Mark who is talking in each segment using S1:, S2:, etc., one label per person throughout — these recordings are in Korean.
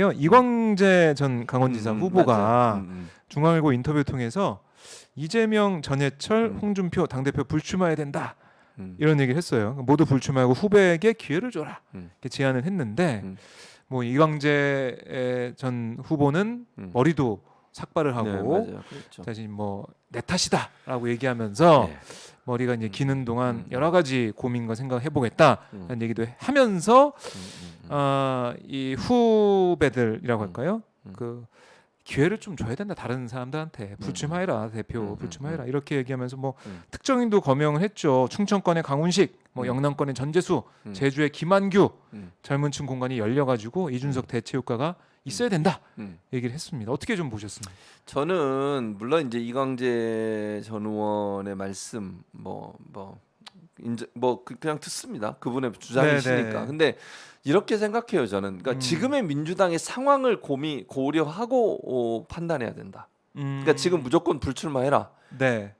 S1: 요 이광재 전 강원지사
S2: 음,
S1: 후보가
S2: 맞아요. 음, 음.
S1: 중앙일보 인터뷰 통해서 이재명, 전해철,
S2: 음.
S1: 홍준표 당대표 불출마해야 된다
S2: 음.
S1: 이런 얘기를 했어요. 모두 불출마하고 후배에게 기회를 줘라
S2: 음.
S1: 이렇게 제안을 했는데
S2: 음.
S1: 뭐 이광재 전 후보는
S2: 음.
S1: 머리도 삭발을 하고
S2: 네. 그렇죠.
S1: 자신 뭐내 탓이다라고 얘기하면서
S2: 네.
S1: 머리가 이제
S2: 음.
S1: 기는 동안
S2: 음.
S1: 여러 가지 고민과 생각을 해보겠다라는
S2: 음.
S1: 얘기도 하면서
S2: 음, 음, 음.
S1: 아, 이 후배들이라고
S2: 음.
S1: 할까요?
S2: 음.
S1: 그 기회를 좀 줘야 된다 다른 사람들한테 불출마해라 대표
S2: 음.
S1: 이렇게 얘기하면서 뭐
S2: 음.
S1: 특정인도 거명을 했죠 충청권의 강훈식 뭐
S2: 음.
S1: 영남권의 전재수
S2: 음.
S1: 제주의 김한규
S2: 음.
S1: 젊은 층 공간이 열려가지고 이준석 대체 효과가 있어야 된다
S2: 음.
S1: 얘기를 했습니다 어떻게 좀 보셨습니까?
S2: 저는 물론 이제 이광재 전 의원의 말씀 뭐뭐 인제 뭐 그- 그냥 듣습니다. 그분의 주장이시니까.
S1: 네, 네.
S2: 근데 이렇게 생각해요. 저는 그러니까
S1: 음.
S2: 지금의 민주당의 상황을 고미 고려하고 어, 판단해야 된다.
S1: 음,
S2: 그러니까 지금 무조건 불출마해라.
S1: 네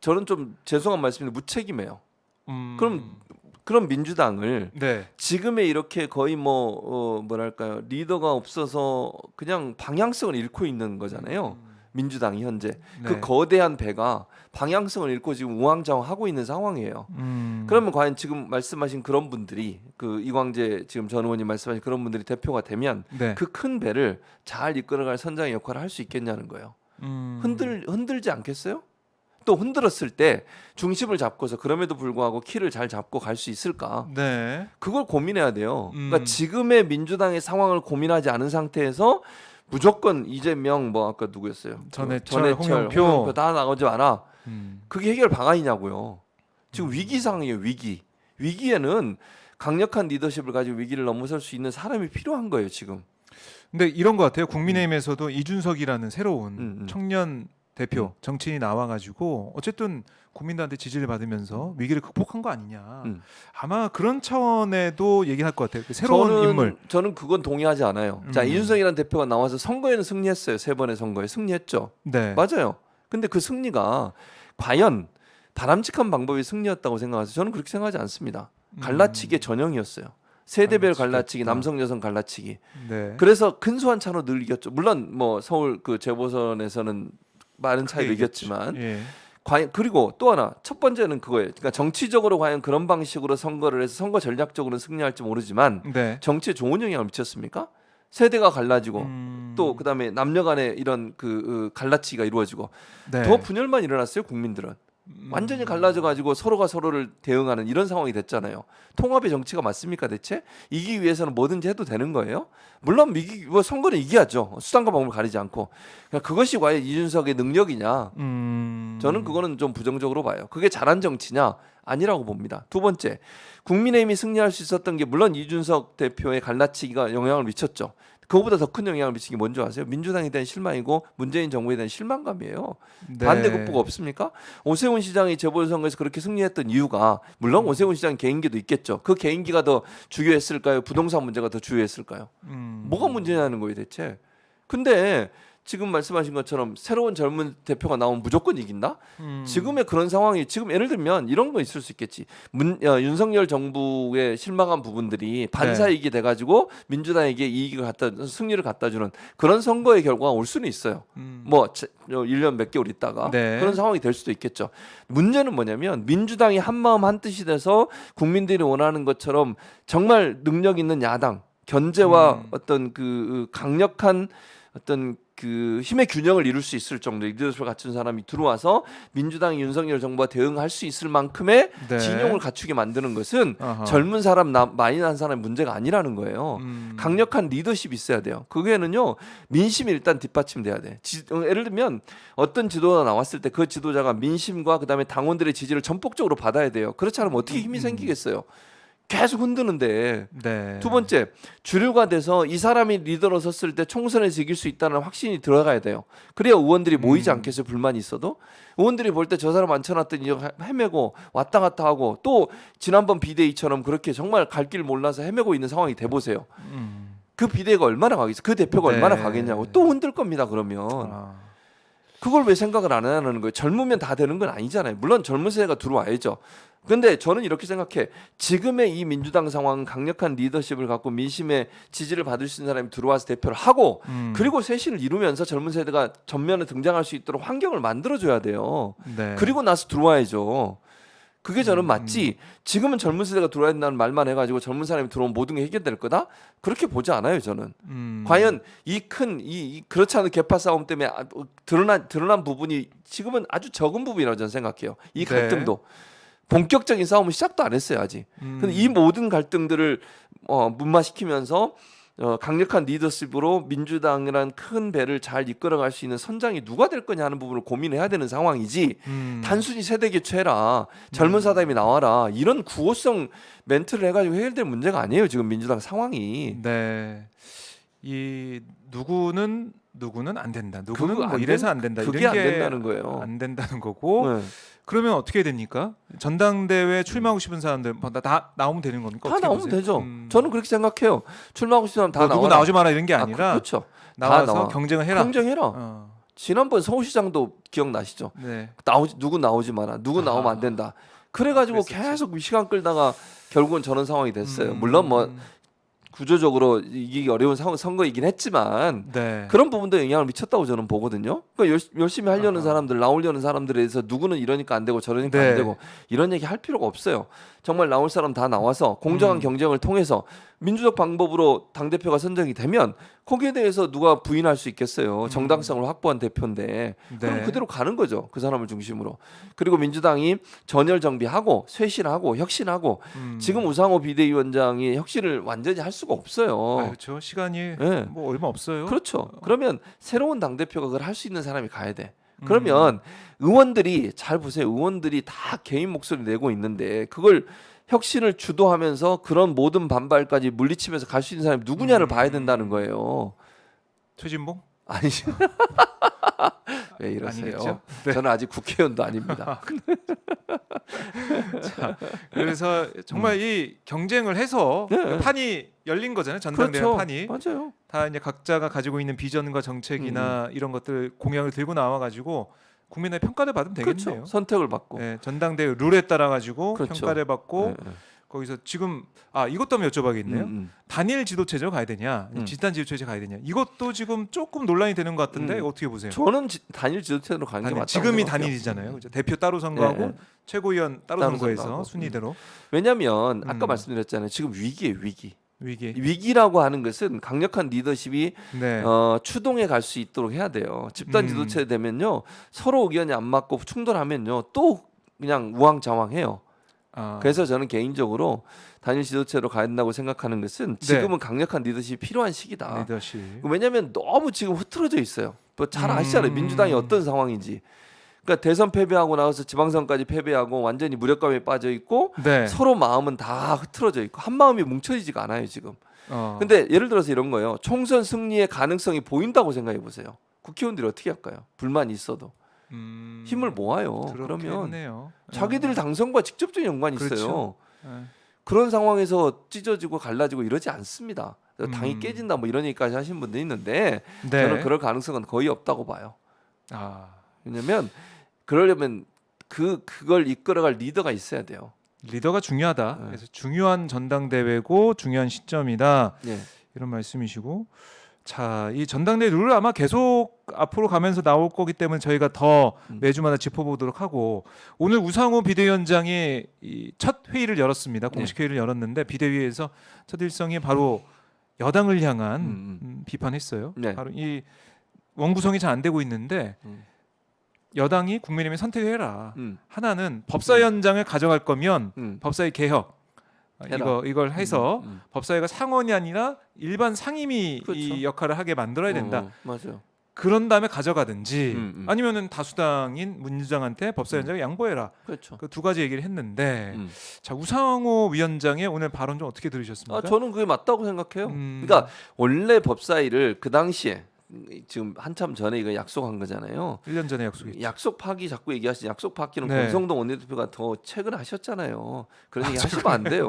S2: 저는 좀 죄송한 말씀인데 무책임해요.
S1: 음,
S2: 그럼 그런 민주당을
S1: 네
S2: 지금의 이렇게 거의 뭐 어, 뭐랄까요 리더가 없어서 그냥 방향성을 잃고 있는 거잖아요. 민주당이 현재
S1: 네.
S2: 그 거대한 배가 방향성을 잃고 지금 우왕좌왕하고 있는 상황이에요.
S1: 음,
S2: 그러면 과연 지금 말씀하신 그런 분들이 그 이광재 지금 전 의원님 말씀하신 그런 분들이 대표가 되면
S1: 네.
S2: 그큰 배를 잘 이끌어갈 선장의 역할을 할 수 있겠냐는 거예요.
S1: 음,
S2: 흔들 흔들지 않겠어요? 또 흔들었을 때 중심을 잡고서 그럼에도 불구하고 키를 잘 잡고 갈 수 있을까?
S1: 네
S2: 그걸 고민해야 돼요.
S1: 음.
S2: 그러니까 지금의 민주당의 상황을 고민하지 않은 상태에서 무조건 이재명 뭐 아까 누구였어요?
S1: 전해철, 홍영표.
S2: 다 나오지 마라.
S1: 음,
S2: 그게 해결 방안이냐고요. 지금
S1: 음.
S2: 위기 상황이에요. 위기. 위기에는 강력한 리더십을 가지고 위기를 넘어설 수 있는 사람이 필요한 거예요. 지금.
S1: 근데 이런 것 같아요. 국민의힘에서도 이준석이라는 새로운
S2: 음, 음.
S1: 청년 대표
S2: 음.
S1: 정치인이 나와가지고 어쨌든 국민들한테 지지를 받으면서 위기를 극복한 거 아니냐.
S2: 음.
S1: 아마 그런 차원에도 얘기할 것 같아요. 그 새로운
S2: 저는,
S1: 인물.
S2: 저는 그건 동의하지 않아요. 자
S1: 음.
S2: 이준석이라는 대표가 나와서 선거에는 승리했어요. 세 번의 선거에 승리했죠.
S1: 네.
S2: 맞아요. 근데 그 승리가 과연 바람직한 방법이 승리였다고 생각해서 저는 그렇게 생각하지 않습니다. 갈라치기의 전형이었어요. 세대별 갈라치기,
S1: 음. 갈라치기였다.
S2: 남성 여성 갈라치기.
S1: 네.
S2: 그래서 근소한 차로 늘 이겼죠. 물론 뭐 서울 그 재보선에서는 많은 차이로 이겼지만
S1: 예.
S2: 과연 그리고 또 하나 첫 번째는 그거예요. 그러니까 정치적으로 과연 그런 방식으로 선거를 해서 선거 전략적으로는 승리할지 모르지만
S1: 네.
S2: 정치에 좋은 영향을 미쳤습니까? 세대가 갈라지고
S1: 음,
S2: 또 그다음에 남녀 간의 이런 그 어, 갈라치기가 이루어지고
S1: 네.
S2: 더 분열만 일어났어요 국민들은
S1: 음,
S2: 완전히 갈라져 가지고 서로가 서로를 대응하는 이런 상황이 됐잖아요. 통합의 정치가 맞습니까 대체? 이기 위해서는 뭐든지 해도 되는 거예요? 물론 이기 뭐 선거는 이겨야죠. 수단과 방법을 가리지 않고. 그러니까 그것이 과연 이준석의 능력이냐?
S1: 음,
S2: 저는 그거는 좀 부정적으로 봐요. 그게 잘한 정치냐? 아니라고 봅니다. 두 번째 국민의힘이 승리할 수 있었던 게 물론 이준석 대표의 갈라치기가 영향을 미쳤죠 그거보다 더 큰 영향을 미친 게 뭔지 아세요? 민주당에 대한 실망이고 문재인 정부에 대한 실망감이에요.
S1: 네.
S2: 반대 극복 없습니까? 오세훈 시장이 재보선거에서 그렇게 승리했던 이유가 물론 오세훈 시장 개인기도 있겠죠. 그 개인기가 더 주요했을까요? 부동산 문제가 더 주요했을까요?
S1: 음,
S2: 뭐가 문제냐는 거예요, 대체. 근데 지금 말씀하신 것처럼 새로운 젊은 대표가 나오면 무조건 이긴다?
S1: 음,
S2: 지금의 그런 상황이 지금 예를 들면 이런 거 있을 수 있겠지. 문, 어, 윤석열 정부의 실망한 부분들이 반사 이익이 돼가지고 민주당에게 이익을 갖다 승리를 갖다 주는 그런 선거의 결과가 올 수는 있어요.
S1: 음,
S2: 뭐 자- 어, 1년 몇 개월 있다가
S1: 네.
S2: 그런 상황이 될 수도 있겠죠. 문제는 뭐냐면 민주당이 한 마음 한 뜻이 돼서 국민들이 원하는 것처럼 정말 능력 있는 야당 견제와
S1: 음.
S2: 어떤 그 강력한 어떤 그 힘의 균형을 이룰 수 있을 정도의 리더십을 갖춘 사람이 들어와서 민주당이 윤석열 정부와 대응할 수 있을 만큼의
S1: 네.
S2: 진영을 갖추게 만드는 것은
S1: 아하.
S2: 젊은 사람 나, 많이 난 사람의 문제가 아니라는 거예요.
S1: 음,
S2: 강력한 리더십이 있어야 돼요. 그게는요 민심이 일단 뒷받침돼야 돼. 지, 어, 예를 들면 어떤 지도가 나왔을 때 그 지도자가 민심과 그다음에 당원들의 지지를 전폭적으로 받아야 돼요. 그렇지 않으면 어떻게 힘이
S1: 음.
S2: 생기겠어요? 계속 흔드는데
S1: 네.
S2: 두 번째 주류가 돼서 이 사람이 리더로 섰을 때 총선에서 이길 수 있다는 확신이 들어가야 돼요. 그래야 의원들이 모이지
S1: 음.
S2: 않겠어요. 불만이 있어도 의원들이 볼 때 저 사람 앉혀놨더니 헤- 헤매고 왔다 갔다 하고 또 지난번 비대위처럼 그렇게 정말 갈 길 몰라서 헤매고 있는 상황이 돼 보세요.
S1: 음,
S2: 그 비대위가 얼마나 가겠어? 그 대표가
S1: 네.
S2: 얼마나 가겠냐고 또 흔들 겁니다. 그러면
S1: 아,
S2: 그걸 왜 생각을 안 하는 거예요? 젊으면 다 되는 건 아니잖아요. 물론 젊은 세대가 들어와야죠. 근데 저는 이렇게 생각해. 지금의 이 민주당 상황은 강력한 리더십을 갖고 민심의 지지를 받을 수 있는 사람이 들어와서 대표를 하고
S1: 음.
S2: 그리고 쇄신을 이루면서 젊은 세대가 전면에 등장할 수 있도록 환경을 만들어 줘야 돼요.
S1: 네.
S2: 그리고 나서 들어와야죠. 그게 저는
S1: 음,
S2: 맞지. 지금은 젊은 세대가 들어와야 된다는 말만 해가지고 젊은 사람이 들어오면 모든 게 해결될 거다? 그렇게 보지 않아요, 저는.
S1: 음.
S2: 과연 이 큰 이, 이 그렇지 않은 개파 싸움 때문에 아, 어, 드러난 드러난 부분이 지금은 아주 적은 부분이라고 저는 생각해요. 이
S1: 네.
S2: 갈등도 본격적인 싸움은 시작도 안 했어요 아직.
S1: 음.
S2: 근데 이 모든 갈등들을 어, 문마시키면서 어, 강력한 리더십으로 민주당이란 큰 배를 잘 이끌어갈 수 있는 선장이 누가 될 거냐 하는 부분을 고민해야 되는 상황이지.
S1: 음.
S2: 단순히 세대 교체해라 젊은 사람이 나와라 이런 구호성 멘트를 해가지고 해결될 문제가 아니에요 지금 민주당 상황이
S1: 네. 이 누구는 누구는 안 된다. 누구는 뭐
S2: 안
S1: 이래서
S2: 된-
S1: 안 된다.
S2: 그게
S1: 이런 안게
S2: 된다는 거예요.
S1: 안 된다는 거고.
S2: 네.
S1: 그러면 어떻게 됩니까? 전당대회 출마하고 싶은 사람들 뭐 다, 다 나오면 되는 겁니까?
S2: 다 나오면
S1: 보세요?
S2: 되죠.
S1: 음.
S2: 저는 그렇게 생각해요. 출마하고 싶은 사람
S1: 다뭐 누구
S2: 나와라.
S1: 나오지 마라 이런 게
S2: 아,
S1: 아니라
S2: 그, 렇죠
S1: 나와서
S2: 나와.
S1: 경쟁을 해라.
S2: 경쟁해라.
S1: 어.
S2: 지난번 서울시장도 기억나시죠?
S1: 네.
S2: 나오지 누구 나오지 마라. 누구 나오면 안 된다. 그래가지고
S1: 그랬었지.
S2: 계속 시간 끌다가 결국은 저런 상황이 됐어요.
S1: 음.
S2: 물론 뭐 구조적으로 이기기 어려운 상- 선거이긴 했지만
S1: 네.
S2: 그런 부분도 영향을 미쳤다고 저는 보거든요. 그러니까 열, 열심히 하려는. 사람들, 나오려는 사람들에 대해서 누구는 이러니까 안 되고 저러니까
S1: 네.
S2: 안 되고 이런 얘기 할 필요가 없어요. 정말 나올 사람 다 나와서 공정한
S1: 음.
S2: 경쟁을 통해서 민주적 방법으로 당 대표가 선정이 되면 거기에 대해서 누가 부인할 수 있겠어요. 정당성을 확보한 대표인데 그럼
S1: 음. 네.
S2: 그대로 가는 거죠. 그 사람을 중심으로. 그리고 민주당이 전열 정비하고 쇄신하고 혁신하고
S1: 음.
S2: 지금 우상호 비대위원장이 혁신을 완전히 할 수가 없어요.
S1: 아, 그렇죠. 시간이
S2: 예.
S1: 뭐 얼마 없어요.
S2: 그렇죠. 그러면 새로운 당 대표가 그걸 할 수 있는 사람이 가야 돼.
S1: 음.
S2: 그러면 의원들이 잘 보세요. 의원들이 다 개인 목소리 내고 있는데 그걸 혁신을 주도하면서 그런 모든 반발까지 물리치면서 갈 수 있는 사람이 누구냐를
S1: 음.
S2: 봐야 된다는 거예요.
S1: 최진봉?
S2: 아니지. 왜 이러세요?
S1: 아니겠죠? 네.
S2: 저는 아직 국회의원도 아닙니다.
S1: 그래서 정말 이 경쟁을 해서
S2: 음. 네.
S1: 판이 열린 거잖아요. 전당대회
S2: 그렇죠.
S1: 판이
S2: 맞아요.
S1: 다 이제 각자가 가지고 있는 비전과 정책이나
S2: 음.
S1: 이런 것들 공약을 들고 나와 가지고 국민의 평가를 받으면 되겠네요.
S2: 그렇죠. 선택을 받고.
S1: 네, 전당대회 룰에 따라 가지고
S2: 그렇죠.
S1: 평가를 받고
S2: 네, 네.
S1: 거기서 지금 아 이것도 한번 여쭤봐야겠네요.
S2: 음, 음.
S1: 단일 지도체제로 가야 되냐,
S2: 음.
S1: 집단 지도체제 가야 되냐. 이것도 지금 조금 논란이 되는 것 같은데
S2: 음.
S1: 어떻게 보세요?
S2: 저는 지, 단일 지도체로 가는 게
S1: 단일,
S2: 맞다고
S1: 지금이
S2: 생각해요.
S1: 단일이잖아요. 그죠? 대표 따로 선거하고
S2: 네, 네.
S1: 최고위원 따로,
S2: 따로
S1: 선거해서
S2: 선거하고.
S1: 순위대로
S2: 왜냐하면 아까
S1: 음.
S2: 말씀드렸잖아요. 지금 위기예요, 위기.
S1: 위기.
S2: 위기라고 하는 것은 강력한 리더십이
S1: 네.
S2: 어, 추동해 갈 수 있도록 해야 돼요. 집단
S1: 음.
S2: 지도체 되면요 서로 의견이 안 맞고 충돌하면요 또 그냥 우왕좌왕해요.
S1: 아,
S2: 그래서 저는 개인적으로 단일 지도체로 가야 된다고 생각하는 것은
S1: 네.
S2: 지금은 강력한 리더십이 필요한 시기다.
S1: 리더십.
S2: 왜냐하면 너무 지금 흐트러져 있어요. 뭐잘 아시잖아요.
S1: 음.
S2: 민주당이 어떤 상황인지. 그러니까 대선 패배하고 나와서 지방선까지 패배하고 완전히 무력감에 빠져 있고
S1: 네.
S2: 서로 마음은 다 흐트러져 있고 한 마음이 뭉쳐지지가 않아요 지금.
S1: 어.
S2: 근데 예를 들어서 이런 거예요. 총선 승리의 가능성이 보인다고 생각해 보세요. 국회의원들이 어떻게 할까요? 불만이 있어도
S1: 음,
S2: 힘을 모아요. 그러면
S1: 했네요.
S2: 자기들 당선과 직접적인 연관이 있어요.
S1: 그렇죠. 네.
S2: 그런 상황에서 찢어지고 갈라지고 이러지 않습니다. 그래서 당이
S1: 음.
S2: 깨진다 뭐 이런 얘기까지 하신 분도 있는데
S1: 네.
S2: 저는 그럴 가능성은 거의 없다고 봐요.
S1: 아,
S2: 왜냐면 그러려면 그 그걸 이끌어갈 리더가 있어야 돼요.
S1: 리더가 중요하다.
S2: 네.
S1: 그래서 중요한 전당대회고 중요한 시점이다.
S2: 예.
S1: 이런 말씀이시고 자, 이 전당대회 룰을 아마 계속 앞으로 가면서 나올 거기 때문에 저희가 더
S2: 음.
S1: 매주마다 짚어보도록 하고 오늘 우상호 비대위원장이 이첫 회의를 열었습니다.
S2: 네.
S1: 공식 회의를 열었는데 비대위에서 첫 일성이 바로 여당을 향한
S2: 음, 음.
S1: 음, 비판했어요.
S2: 네.
S1: 바로 이 원구성이 잘 안 되고 있는데
S2: 음.
S1: 여당이 국민의힘에 선택해라.
S2: 음.
S1: 하나는 법사위 원장을 가져갈 거면
S2: 음.
S1: 법사위 개혁 어,
S2: 해라.
S1: 이거 이걸 해서
S2: 음, 음.
S1: 법사위가 상원이 아니라 일반 상임위
S2: 그렇죠.
S1: 이 역할을 하게 만들어야 된다.
S2: 어, 맞아요.
S1: 그런 다음에 가져가든지
S2: 음, 음.
S1: 아니면은 다수당인 민주당한테 법사위원장을 양보해라.
S2: 그렇죠.
S1: 그 두 가지 얘기를 했는데
S2: 음.
S1: 자 우상호 위원장의 오늘 발언 좀 어떻게 들으셨습니까?
S2: 아 저는 그게 맞다고 생각해요.
S1: 음.
S2: 그러니까 원래 법사위를 그 당시에 지금 한참 전에 이거 약속한 거잖아요.
S1: 1년 전에 약속했죠.
S2: 약속 파기 자꾸 얘기하시지 약속 파기는
S1: 네.
S2: 권성동 원내대표가 더 최근에 하셨잖아요. 그런 얘기 하시면 안 돼요.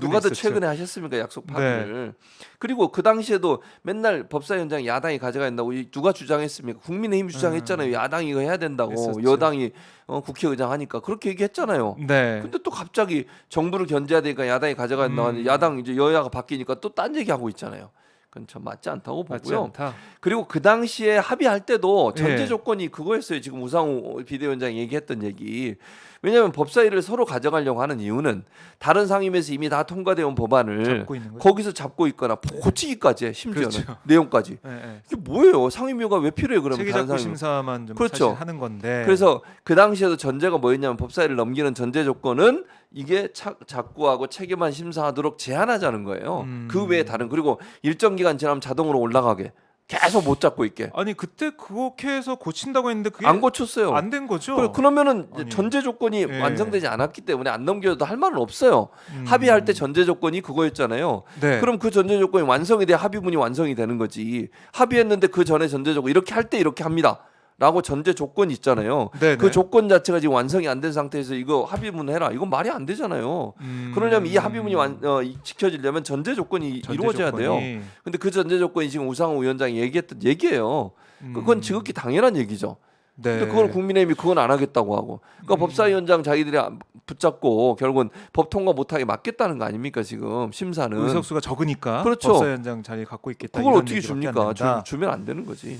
S2: 누가 더
S1: 있었죠.
S2: 최근에 하셨습니까 약속
S1: 네.
S2: 파기를? 그리고 그 당시에도 맨날 법사위원장 야당이 가져가야 된다고 이 누가 주장했습니까? 국민의힘 주장했잖아요. 야당이 이거 해야 된다고
S1: 음. 했었죠.
S2: 여당이 어, 국회의장 하니까 그렇게 얘기했잖아요.
S1: 네.
S2: 근데 또 갑자기 정부를 견제해야 되니까 야당이 가져가야 된다.
S1: 음.
S2: 야당 이제 여야가 바뀌니까 또 딴 얘기 하고 있잖아요. 그건 참 맞지 않다고
S1: 맞지
S2: 보고요.
S1: 않다.
S2: 그리고 그 당시에 합의할 때도 전제
S1: 예.
S2: 조건이 그거였어요. 지금 우상호 비대위원장이 얘기했던 얘기. 왜냐하면 법사위를 서로 가져가려고 하는 이유는 다른 상임에서 이미 다 통과되어 온 법안을
S1: 잡고 있는 거죠.
S2: 거기서 잡고 있거나 고치기까지 해 심지어는
S1: 그렇죠.
S2: 내용까지.
S1: 예, 예.
S2: 이게 뭐예요? 상임위가 왜 필요해 그러면
S1: 체계
S2: 다른
S1: 잡고
S2: 상임.
S1: 심사만 좀
S2: 그렇죠.
S1: 사실 하는 건데.
S2: 그래서 그 당시에도 전제가 뭐였냐면 법사위를 넘기는 전제 조건은 이게 차, 작구하고 체계만 심사하도록 제한하자는 거예요.
S1: 음.
S2: 그 외에 다른 그리고 일정 기간 지나면 자동으로 올라가게 계속 못 잡고 있게
S1: 아니 그때 그렇게 해서 고친다고 했는데 그게
S2: 안 고쳤어요.
S1: 안 된 거죠.
S2: 그래, 그러면은
S1: 아니.
S2: 전제 조건이
S1: 예.
S2: 완성되지 않았기 때문에 안 넘겨도 할 말은 없어요.
S1: 음.
S2: 합의할 때 전제 조건이 그거였잖아요.
S1: 네.
S2: 그럼 그 전제 조건이 완성이 돼야 합의문이 완성이 되는 거지. 합의했는데 그 전에 전제 조건 이렇게 할 때 이렇게 합니다. 라고 전제 조건이 있잖아요.
S1: 네,
S2: 그
S1: 네.
S2: 조건 자체가 지금 완성이 안 된 상태에서 이거 합의문 해라. 이건 말이 안 되잖아요.
S1: 음.
S2: 그러려면 이 합의문이 완, 어, 이- 지켜지려면 전제 조건이
S1: 전제
S2: 이루어져야 돼요.
S1: 조건이.
S2: 근데 그 전제 조건이 지금 우상호 위원장이 얘기했던 얘기예요. 그건
S1: 음.
S2: 지극히 당연한 얘기죠.
S1: 네.
S2: 근데 그걸 국민의힘이 그건 안 하겠다고 하고, 그러니까
S1: 음.
S2: 법사위원장 자기들이 안- 붙잡고 결국은 법 통과 못하게 막겠다는 거 아닙니까 지금 심사는?
S1: 의석수가 적으니까
S2: 그렇죠.
S1: 법사위원장 자리 갖고 있겠다.
S2: 그걸 어떻게 줍니까? 주. 주면 안 되는 거지.